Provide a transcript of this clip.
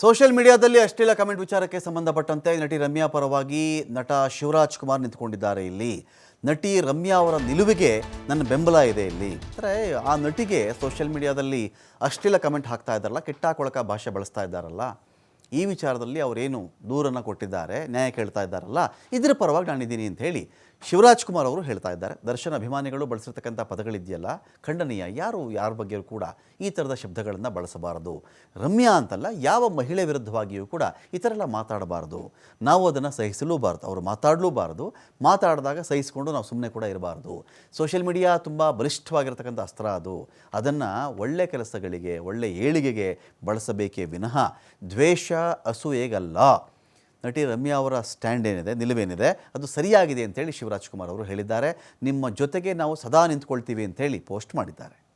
Social ಮೀಡಿಯಾದಲ್ಲಿ ಅಶ್ಲೀಲ comment ವಿಚಾರಕ್ಕೆ ಸಂಬಂಧಪಟ್ಟಂತೆ ನಟಿ ರಮ್ಯಾ ಪರವಾಗಿ ನಟ ಶಿವರಾಜ್ ಕುಮಾರ್ ನಿಂತ್ಕೊಂಡಿದ್ದಾರೆ ಇಲ್ಲಿ. ನಟಿ ರಮ್ಯಾ ಅವರ ನಿಲುವಿಗೆ ನನ್ನ ಬೆಂಬಲ ಇದೆ ಇಲ್ಲಿ. ಅಂದರೆ ಆ ನಟಿಗೆ ಸೋಷಿಯಲ್ ಮೀಡಿಯಾದಲ್ಲಿ ಅಶ್ಲೀಲ ಕಮೆಂಟ್ ಹಾಕ್ತಾ ಇದ್ದಾರಲ್ಲ, ಕೆಟ್ಟಾಕೊಳಕ ಭಾಷೆ ಬಳಸ್ತಾ ಇದ್ದಾರಲ್ಲ, ಈ ವಿಚಾರದಲ್ಲಿ ಅವರೇನು ದೂರನ್ನು ಕೊಟ್ಟಿದ್ದಾರೆ, ನ್ಯಾಯ ಕೇಳ್ತಾ ಇದ್ದಾರಲ್ಲ, ಇದರ ಪರವಾಗಿ ನಾನಿದ್ದೀನಿ ಅಂತ ಹೇಳಿ ಶಿವರಾಜ್ ಕುಮಾರ್ ಅವರು ಹೇಳ್ತಾ ಇದ್ದಾರೆ, ದರ್ಶನ್ ಅಭಿಮಾನಿಗಳು ಬಳಸಿರ್ತಕ್ಕಂಥ ಪದಗಳಿದೆಯಲ್ಲ, ಖಂಡನೀಯ, ಯಾರು, ಯಾರ ಬಗ್ಗೆಯೂ ಕೂಡ ಈ ಥರದ ಶಬ್ದಗಳನ್ನು ಬಳಸಬಾರದು. ರಮ್ಯಾ ಅಂತಲ್ಲ, ಯಾವ ಮಹಿಳೆ ವಿರುದ್ಧವಾಗಿಯೂ ಕೂಡ ಈ ಥರ ಎಲ್ಲ ಮಾತಾಡಬಾರದು. ನಾವು ಅದನ್ನು ಸಹಿಸಲೂಬಾರ್ದು, ಅವರು ಮಾತಾಡಲೂಬಾರದು, ಮಾತಾಡಿದಾಗ ಸಹಿಸಿಕೊಂಡು ನಾವು ಸುಮ್ಮನೆ ಕೂಡ ಇರಬಾರ್ದು. ಸೋಷಿಯಲ್ ಮೀಡಿಯಾ ತುಂಬ ಬಲಿಷ್ಠವಾಗಿರ್ತಕ್ಕಂಥ ಅಸ್ತ್ರ ಅದು. ಅದನ್ನು ಒಳ್ಳೆ ಕೆಲಸಗಳಿಗೆ, ಒಳ್ಳೆ ಏಳಿಗೆಗೆ ಬಳಸಬೇಕೇ ವಿನಃ. ದ್ವೇಷ ಅಸೂಯೆಗಲ್ಲ ನಟಿ ರಮ್ಯಾ ಅವರ ಸ್ಟ್ಯಾಂಡ್ ಏನಿದೆ, ನಿಲುವೇನಿದೆ, ಅದು ಸರಿಯಾಗಿದೆ ಅಂತೇಳಿ ಶಿವರಾಜ್ ಕುಮಾರ್ ಅವರು ಹೇಳಿದ್ದಾರೆ. ನಿಮ್ಮ ಜೊತೆಗೆ ನಾವು ಸದಾ ನಿಂತ್ಕೊಳ್ತೀವಿ ಅಂತೇಳಿ ಪೋಸ್ಟ್ ಮಾಡಿದ್ದಾರೆ.